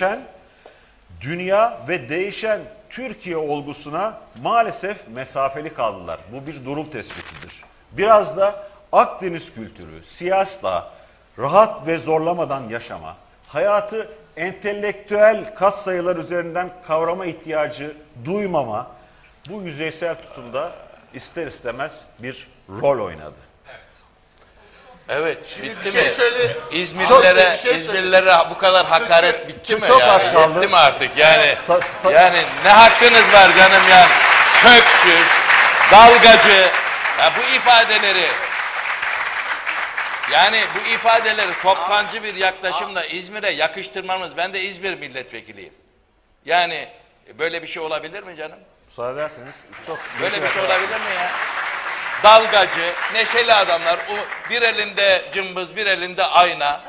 değişen dünya ve değişen Türkiye olgusuna maalesef mesafeli kaldılar. Bu bir durum tespitidir. Biraz da Akdeniz kültürü, siyasla rahat ve zorlamadan yaşama, hayatı entelektüel kas sayılar üzerinden kavrama ihtiyacı duymama bu yüzeysel tutumda ister istemez bir rol oynadı. Evet, Şimdi bitti bir şey mi? söyle- İzmirlilere, Bir şey söyle. İzmirlilere bu kadar hakaret bitti mi çok ya? az kaldı. Yetti mi artık yani? Sa- sa- yani ne hakkınız var canım yani? Köksüz, dalgacı, ya bu ifadeleri yani bu ifadeleri toptancı bir yaklaşımla İzmir'e yakıştırmamız, ben de İzmir milletvekiliyim. Yani böyle bir şey olabilir mi canım? Müsaade ederseniz çok Böyle bir şey olabilir mi ya? Dalgacı, neşeli adamlar. O bir elinde cımbız, bir elinde ayna.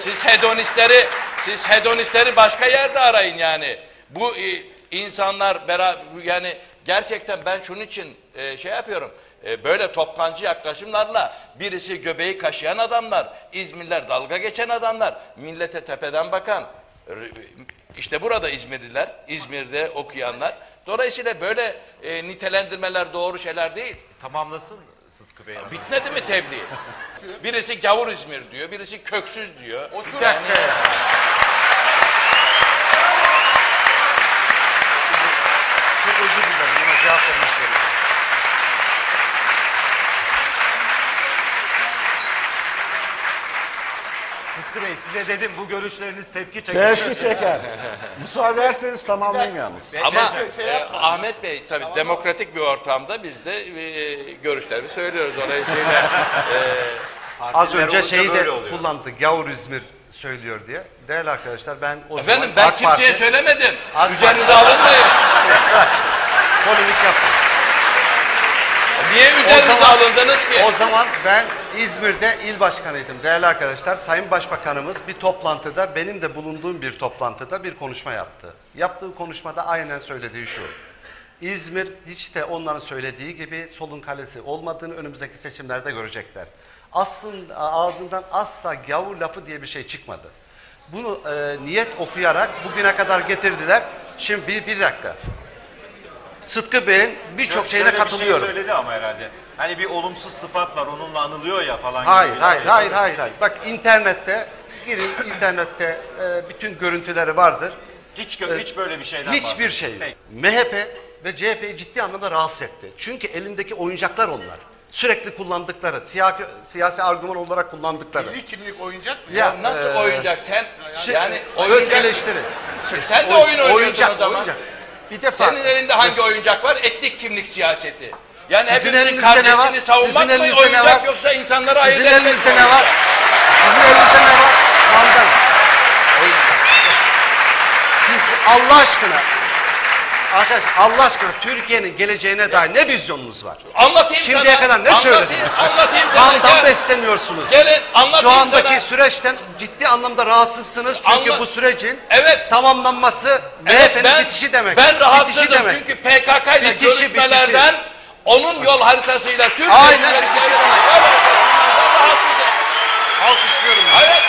Siz hedonistleri, siz hedonistleri başka yerde arayın yani. Bu e, insanlar beraber yani gerçekten ben şunun için e, şey yapıyorum. E, böyle toptancı yaklaşımlarla birisi göbeği kaşıyan adamlar, İzmirliler dalga geçen adamlar, millete tepeden bakan işte burada İzmirliler, İzmir'de okuyanlar. Dolayısıyla böyle e, nitelendirmeler doğru şeyler değil. Tamamlasın Sıtkı Bey. Bitmedi mi tebliğ? Birisi gavur İzmir diyor, birisi köksüz diyor. Otur. Yani- size dedim bu görüşleriniz tepki çeker. Tepki çeker. Müsaade ederseniz tamamlayayım yalnız. Ama Şey e, yapma. Ahmet Bey tabii demokratik bir ortamda biz de e, görüşlerimizi söylüyoruz. Dolayısıyla Az önce olunca şeyi de böyle oluyor. kullandı. Gavur İzmir söylüyor diye. Değerli arkadaşlar ben o efendim zaman ben AK kimseye Parti söylemedim. AK Üzerinize alınmayın. polemik yaptım. Niye üzerinize zaman- alındınız ki? O zaman ben İzmir'de il başkanıydım. Değerli arkadaşlar, Sayın Başbakanımız bir toplantıda, benim de bulunduğum bir toplantıda bir konuşma yaptı. Yaptığı konuşmada aynen söylediği şu. İzmir hiç de onların söylediği gibi solun kalesi olmadığını önümüzdeki seçimlerde görecekler. Aslında ağzından asla gavur lafı diye bir şey çıkmadı. Bunu e, niyet okuyarak bugüne kadar getirdiler. Şimdi bir, bir dakika. Sıtkı Bey'in birçok şeyine Şöyle bir katılıyorum. şey söyledi ama herhalde. Hani bir olumsuz sıfat var onunla anılıyor ya falan. Hayır, gibi. hayır, hayır, hayır, hayır. Bak internette, girin internette e, bütün görüntüleri vardır. Hiç, gö- hiç böyle bir şeyden Hiçbir şey. Peki. MHP ve CHP'yi ciddi anlamda rahatsız etti. Çünkü elindeki oyuncaklar onlar. Sürekli kullandıkları, siyasi, siyasi argüman olarak kullandıkları. Milli kimlik oyuncak mı? Ya, Nasıl e, oyuncak sen? şey, yani öz oyuncak. eleştiri. E sen de Oy- oyun oynuyorsun oyuncak, o zaman. oyuncak. Bir defa Senin elinde hangi oyuncak var? Etnik kimlik siyaseti. Yani Sizin elinizde ne var? kardeşini savunmak Sizin mı elinizde ne oyuncak var? yoksa insanları sizin ayırt etmek mi elinizde ne var? Sizin elinizde ne var? Mandal. Siz Allah aşkına Arkadaş Allah aşkına Türkiye'nin geleceğine dair ne vizyonunuz var? Anlatayım Şimdiye sana. kadar ne anlatayım, söylediniz? Anlatayım sana. Kandan besleniyorsunuz. Gelin anlatayım Şu andaki sana. süreçten ciddi anlamda rahatsızsınız. Çünkü Anla- bu sürecin Evet. tamamlanması Evet, MHP'nin bitişi demek. Ben Bitişi rahatsızım demek. çünkü PKK ile Bitişi, görüşmelerden onun yol haritasıyla Türk Aynen, bitişi demek. ben rahatsızım. Alkışlıyorum. ben. Evet.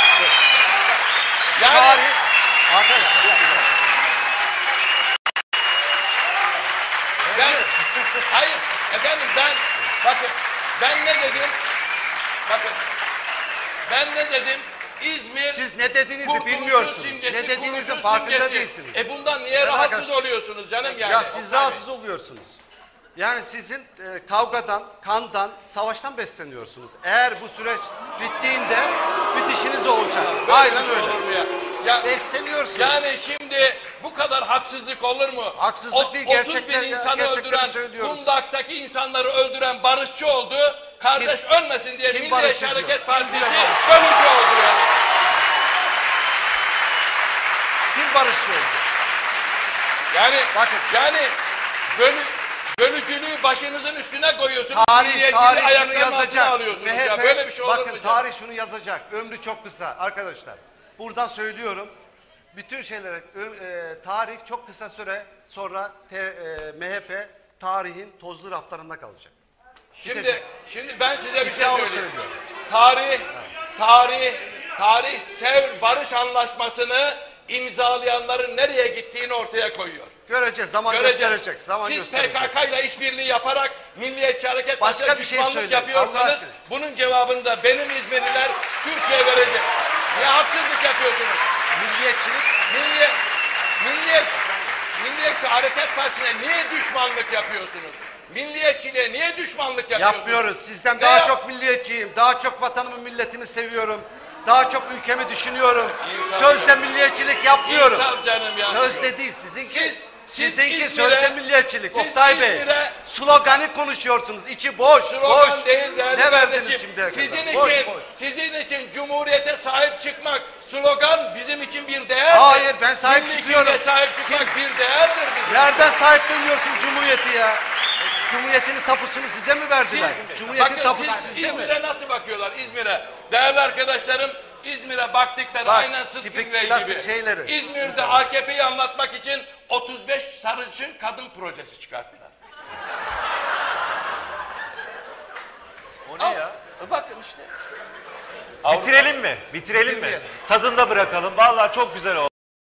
Yani Tarih. Arkadaşlar. ben hayır efendim ben bakın ben ne dedim? Bakın ben ne dedim? İzmir Siz ne dediğinizi Kurtuluşun bilmiyorsunuz. simgesi, Ne dediğinizin kuruluşun farkında simgesi. değilsiniz. E bundan niye Ben rahatsız arkadaş- oluyorsunuz canım yani? Ya siz rahatsız oluyorsunuz. Yani sizin e, kavgadan, kandan, savaştan besleniyorsunuz. Eğer bu süreç bittiğinde bitişiniz olacak. Aynen şey öyle. olur mu ya? Ya, Besleniyorsunuz. yani şimdi bu kadar haksızlık olur mu? Haksızlık değil, 30 gerçekler bin ya, insanı gerçekleri öldüren, söylüyoruz. Kundak'taki insanları öldüren barışçı oldu. Kardeş Kim- ölmesin diye kim Milliyetçi diyor? Hareket Kim Partisi diyor barışçı? bölücü oldu ya. Kim barışçı oldu? Yani Bakın. yani bölü, bölücülüğü başınızın üstüne koyuyorsunuz. Tarih, milliyetçiliği tarih şunu ayaklarının altına yazacak. alıyorsunuz ya. MHP, Böyle bir şey olur bakın mu canım? tarih şunu yazacak. Ömrü çok kısa arkadaşlar. Buradan söylüyorum. Bütün şeylere e, tarih çok kısa süre sonra te- e, MHP tarihin tozlu raflarında kalacak. Şimdi şimdi ben size bir şey İddialı söyleyeyim. söylüyorum. Tarih tarih tarih sev barış anlaşmasını imzalayanların nereye gittiğini ortaya koyuyor. Göreceğiz, zaman Göreceğiz. gösterecek. Zaman Siz gösterecek. PKK ile işbirliği yaparak Milliyetçi Hareket Başka Partisi'ne bir şey düşmanlık söyleyin, Allah yapıyorsanız aşkına. bunun cevabını da benim İzmirliler Türkiye verecek. Niye haksızlık yapıyorsunuz? Milliyetçilik Milliyet, milliyet, Milliyetçi Hareket Partisi'ne niye düşmanlık yapıyorsunuz? Milliyetçiliğe niye düşmanlık yapıyorsunuz? yapmıyoruz. Sizden Ne daha yap- çok milliyetçiyim. Daha çok vatanımı, milletimi seviyorum. Daha çok ülkemi düşünüyorum. İnsan Sözde canım. milliyetçilik yapmıyorum. İnsan canım ya. Sözde değil. Sizinki, Siz- siz sizinki İzmir'e- sözde milliyetçilik. siz Oktay Bey. İzmir'e- Sloganı konuşuyorsunuz. İçi boş. Slogan boş. değil değerli Ne verdiniz kardeşim. şimdiye kadar? Sizin boş, için, boş. sizin için Cumhuriyete sahip çıkmak slogan bizim için bir değer. Hayır, ben sahip çıkıyorum. sahip çıkmak bir değerdir bizim. Nereden sahipleniyorsun Cumhuriyeti ya? Cumhuriyetin tapusunu size mi Siz, verdiler? Cumhuriyetin bakın tapusu siz sizde mi? İzmir'e nasıl bakıyorlar İzmir'e? Değerli arkadaşlarım İzmir'e baktıkları Bak, aynen Sıtkı tipik Bey klasik gibi. şeyleri. İzmir'de AKP'yi anlatmak için 35 sarışın kadın projesi çıkarttılar. O ne ya? Bakın işte. Bitirelim mi? Bitirelim mi? Tadında bırakalım. Vallahi çok güzel oldu.